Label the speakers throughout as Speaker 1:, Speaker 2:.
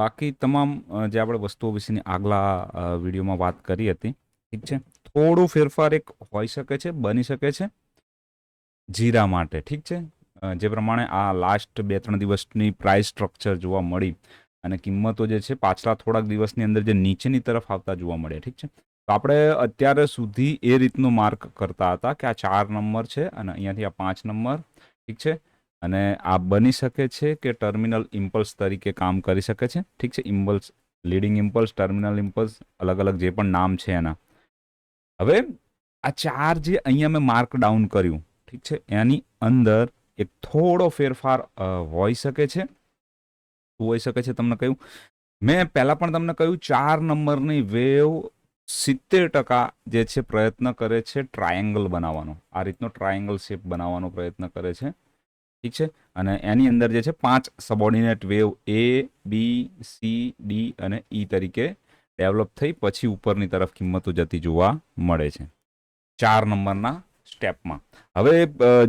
Speaker 1: બાકી તમામ જે આપણે વસ્તુઓ વિશેની આગલા વિડીયોમાં વાત કરી હતી, ઠીક છે? થોડું ફેરફાર એક હોઈ શકે છે, બની શકે છે. જીરા માટે, ઠીક છે? જે પ્રમાણે આ લાસ્ટ બે ત્રણ દિવસની પ્રાઇસ સ્ટ્રક્ચર જોવા મળી અને કિંમતો જે છે, પાછલા થોડાક દિવસની અંદર જે નીચેની તરફ આવતા જોવા મળ્યા, ઠીક છે? તો આપણે અત્યારે સુધી એ રીતનું માર્ક કરતા હતા કે આ ચાર નંબર છે અને અહીંયાથી આ પાંચ નંબર ઠીક છે? અને આ બની શકે છે કે ટર્મિનલ ઇમ્પલ્સ તરીકે કામ કરી શકે છે? ઠીક છે, impulse, leading impulse, terminal impulse અલગ અલગ જે પણ નામ છે એના. હવે આ ચાર જે અહીંયા મેં માર્ક ડાઉન કર્યું, ઠીક છે, એની અંદર એક થોડો ફેરફાર હોઈ શકે છે. શું હોઈ શકે છે તમને કહ્યું? મેં પહેલાં પણ તમને કહ્યું, ચાર નંબરની વેવ સિત્તેર ટકા જે છે પ્રયત્ન કરે છે ટ્રાયેંગલ બનાવવાનો. આ રીતનો ટ્રાયેંગલ શેપ બનાવવાનો પ્રયત્ન કરે છે. ઠીક છે? અને એની અંદર જે છે પાંચ subordinate wave A B C D અને ઈ તરીકે ડેવલપ થઈ પછી ઉપરની તરફ કિંમતો જતી જોવા મળે છે. ચાર નંબરના સ્ટેપમાં હવે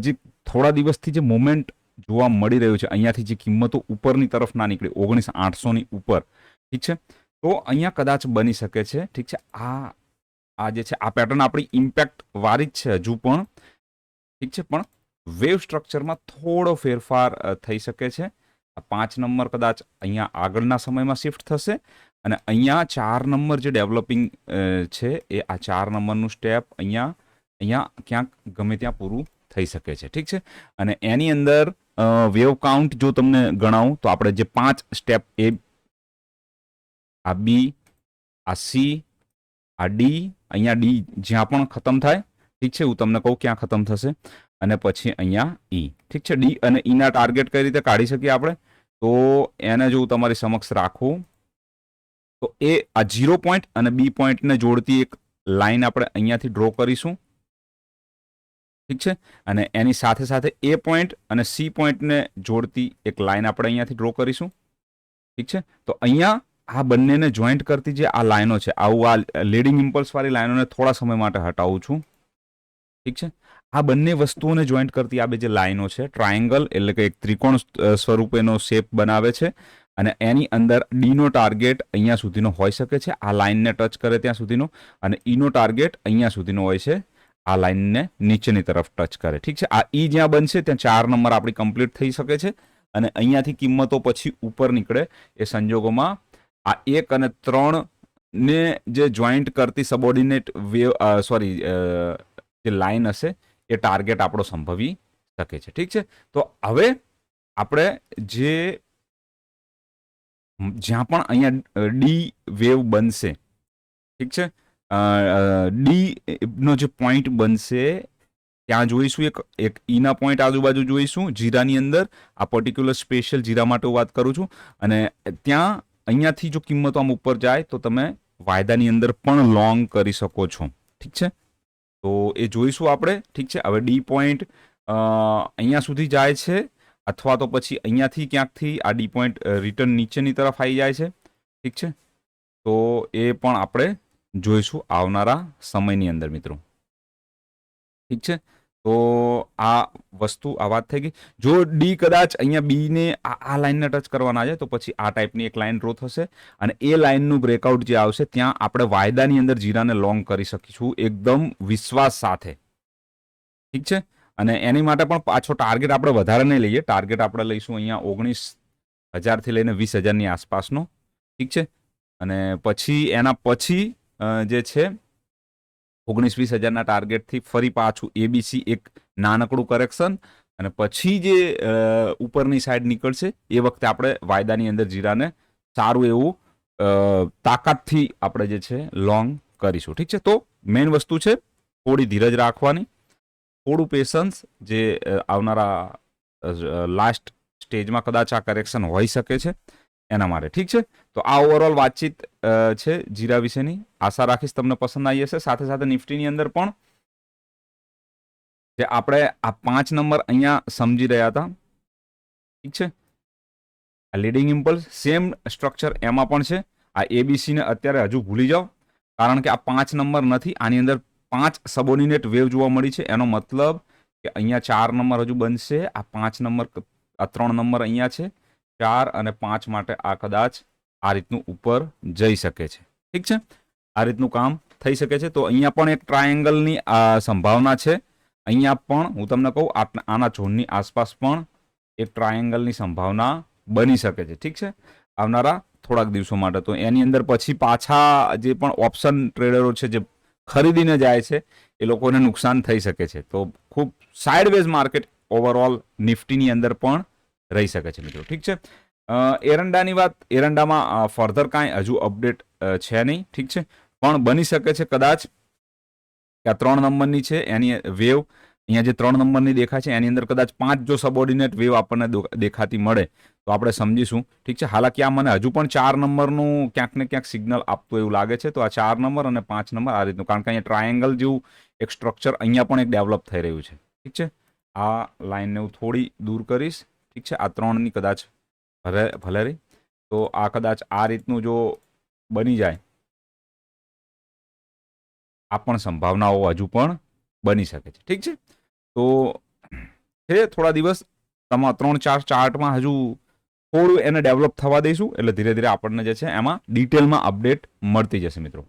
Speaker 1: જે થોડા દિવસથી જે મોમેન્ટ જોવા મળી રહ્યું છે, અહીંયાથી જે કિંમતો ઉપરની તરફ ના નીકળી, ઓગણીસ આઠસોની ઉપર, ઠીક છે? તો અહીંયા કદાચ બની શકે છે, ઠીક છે? આ આ જે છે, આ પેટર્ન આપણી ઇમ્પેક્ટ વારી જ છે હજુ પણ, ઠીક છે? પણ વેવ સ્ટ્રક્ચરમાં થોડો ફેરફાર થઈ શકે છે. પાંચ નંબર કદાચ અહીંયા આગળના સમયમાં શિફ્ટ થશે અને અહીંયા ચાર નંબર જે ડેવલપિંગ છે એ આ ચાર નંબરનું સ્ટેપ અહીંયા અહીંયા ક્યાંક ગમે ત્યાં પૂરું થઈ શકે છે. ઠીક છે? અને એની અંદર વેવ કાઉન્ટ જો તમને ગણાવું તો આપણે જે પાંચ સ્ટેપ એ આ બી, આ સી, આ ડી, અહીંયા ડી જ્યાં પણ ખતમ થાય, ઠીક છે? હું તમને કહું ક્યાં ખતમ થશે. અને પછી અહીંયા ઈ ઠીક છે? ડી અને ઈના ટાર્ગેટ કઈ રીતે કાઢી શકીએ આપણે? તો એને જો હું તમારી સમક્ષ રાખું, તો એ આ જીરો પોઈન્ટ અને બી પોઈન્ટને જોડતી એક લાઈન આપણે અહીંયાથી ડ્રો કરીશું. ઠીક છે? અને એની સાથે સાથે એ પોઈન્ટ અને સી પોઈન્ટને જોડતી એક લાઈન આપણે અહીંયાથી ડ્રો કરીશું. ઠીક છે? તો અહીંયા આ બંનેને જોઈન્ટ કરતી જે આ લાઈનો છે, આવું આ લીડિંગ ઇમ્પલ્સવાળી લાઈનોને થોડા સમય માટે હટાવું છું. ઠીક છે? આ બંને વસ્તુઓને જોઈન્ટ કરતી આ બે જે લાઈનો છે ટ્રાયેંગલ એટલે કે એક ત્રિકોણ સ્વરૂપેનો શેપ બનાવે છે અને એની અંદર ડીનો ટાર્ગેટ અહીંયા સુધીનો હોઈ શકે છે. આ લાઈનને ટચ કરે ત્યાં સુધીનો અને ઈનો ટાર્ગેટ અહીંયા સુધીનો હોય છે. આ લાઈનને નીચેની તરફ ટચ કરે. ઠીક છે? આ ઈ જ્યાં બનશે ત્યાં ચાર નંબર આપણી કમ્પ્લીટ થઈ શકે છે અને અહીંયાથી કિંમતો પછી ઉપર નીકળે એ સંજોગોમાં આ એક અને ત્રણ ને જે જોઈન્ટ કરતી સબોર્ડિનેટ વેવ સોરી જે લાઈન હશે એ ટાર્ગેટ આપણો સંભવી શકે છે. ઠીક છે? તો હવે આપણે જે જ્યાં પણ અહીંયા ડી વેવ બનશે, ઠીક છે? ડી નો જે પોઈન્ટ બનશે, ત્યાં જોઈશું એક એક ઈના પોઈન્ટ આજુબાજુ જોઈશું, જીરાની અંદર. આ પર્ટિક્યુલર સ્પેશિયલ જીરા માટે વાત કરું છું. અને ત્યાં અહીંયાથી જો કિંમતો આમ ઉપર જાય તો તમે વાયદાની અંદર પણ લોંગ કરી શકો છો. ઠીક છે? તો એ જોઈશું આપણે, ઠીક છે? હવે ડી પોઈન્ટ અહીંયા સુધી જાય છે, અથવા તો પછી અહીંયાથી ક્યાંકથી આ ડી પોઈન્ટ રિટર્ન નીચેની તરફ આવી જાય છે, ઠીક છે? તો એ પણ આપણે જોઈશું આવનારા સમયની અંદર મિત્રો. ઠીક છે? તો આ વસ્તુ, આ વાત થઈ ગઈ. જો ડી કદાચ અહીંયા બીને આ આ લાઇનને ટચ કરવાના છે તો પછી આ ટાઈપની એક લાઇન ડ્રો થશે અને એ લાઇનનું બ્રેકઆઉટ જે આવશે, ત્યાં આપણે વાયદાની અંદર જીરાને લોંગ કરી શકીશું, એકદમ વિશ્વાસ સાથે. ઠીક છે? અને એની માટે પણ પાછો ટાર્ગેટ આપણે વધારે નહીં લઈએ. ટાર્ગેટ આપણે લઈશું અહીંયા ઓગણીસ હજારથી લઈને વીસ હજારની આસપાસનો. ઠીક છે? અને પછી, એના પછી જે છે ઓગણીસ વીસ હજારના ટાર્ગેટથી ફરી પાછું એબીસી એક નાનકડું કરેક્શન અને પછી જે ઉપરની સાઈડ નીકળશે, એ વખતે આપણે વાયદાની અંદર જીરાને સારું એવું તાકાતથી આપણે જે છે લોંગ કરીશું. ઠીક છે? તો મેઇન વસ્તુ છે, થોડી ધીરજ રાખવાની, થોડું પેશન્સ જે આવનારા લાસ્ટ સ્ટેજમાં કદાચ આ કરેક્શન હોઈ શકે છે. એના માટે. ઠીક છે? તો આ ઓવરઓલ વાતચીત છે જીરા વિશેની. આશા રાખીશ તમને પસંદ આવી હશે. સાથે સાથે નિફ્ટીની અંદર પણ જે આપણે આ પાંચ નંબર અહીંયા સમજી રહ્યા હતા. ઠીક છે? આ લીડિંગ ઇમ્પલ્સ સેમ સ્ટ્રક્ચર એમાં પણ છે. આ એબીસીને અત્યારે હજુ ભૂલી જાઓ. કારણ કે આ પાંચ નંબર નથી. આની અંદર પાંચ સબોર્ડિનેટ વેવ જોવા મળી છે. એનો મતલબ કે અહીંયા ચાર નંબર હજુ બનશે. આ પાંચ નંબર આ ત્રણ નંબર અહીંયા છે. ચાર અને પાંચ માટે આ કદાચ આ રીતનું ઉપર જઈ શકે છે. ઠીક છે? આ રીતનું કામ થઈ શકે છે. તો અહીંયા પણ એક ટ્રાયેંગલની સંભાવના છે. અહીંયા પણ હું તમને કહું આના ઝોનની આસપાસ પણ એક ટ્રાયેંગલની સંભાવના બની શકે છે. ઠીક છે? આવનારા થોડાક દિવસો માટે. તો એની અંદર પછી પાછા જે પણ ઓપ્શન ટ્રેડરો છે, જે ખરીદીને જાય છે, એ લોકોને નુકસાન થઈ શકે છે. તો ખૂબ સાઇડવેઝ માર્કેટ ઓવરઓલ નિફ્ટીની અંદર પણ રહી શકે છે મિત્રો. ઠીક છે? એરંડાની વાત, એરંડામાં ફર્ધર કાંઈ હજુ અપડેટ છે નહીં. ઠીક છે? પણ બની શકે છે કદાચ કે આ ત્રણ નંબરની છે, એની વેવ, અહીંયા જે ત્રણ નંબરની દેખાય છે, એની અંદર કદાચ પાંચ જો સબઓર્ડિનેટ વેવ આપણને દેખાતી મળે, તો આપણે સમજીશું. ઠીક છે? હાલાકી આ મને હજુ પણ ચાર નંબરનું ક્યાંક ને ક્યાંક સિગ્નલ આપતું એવું લાગે છે, તો આ ચાર નંબર અને પાંચ નંબર આ રીતનું. કારણ કે અહીંયા ટ્રાયેંગલ જેવું એક સ્ટ્રક્ચર અહીંયા પણ એક ડેવલપ થઈ રહ્યું છે. ઠીક છે? આ લાઈનને હું થોડી દૂર કરીશ. ઠીક છે? આ ત્રણની કદાચ ભલે ભલે રહી. તો આ કદાચ આ રીતનું જો બની જાય, આ પણ સંભાવનાઓ હજુ પણ બની શકે છે. ઠીક છે? તો છે થોડા દિવસ, તમા ત્રણ, ચાર, ચાર્ટમાં હજુ થોડું એને ડેવલપ થવા દઈશું. એટલે ધીરે ધીરે આપણને જે છે એમાં ડિટેલમાં અપડેટ મળતી જશે મિત્રો.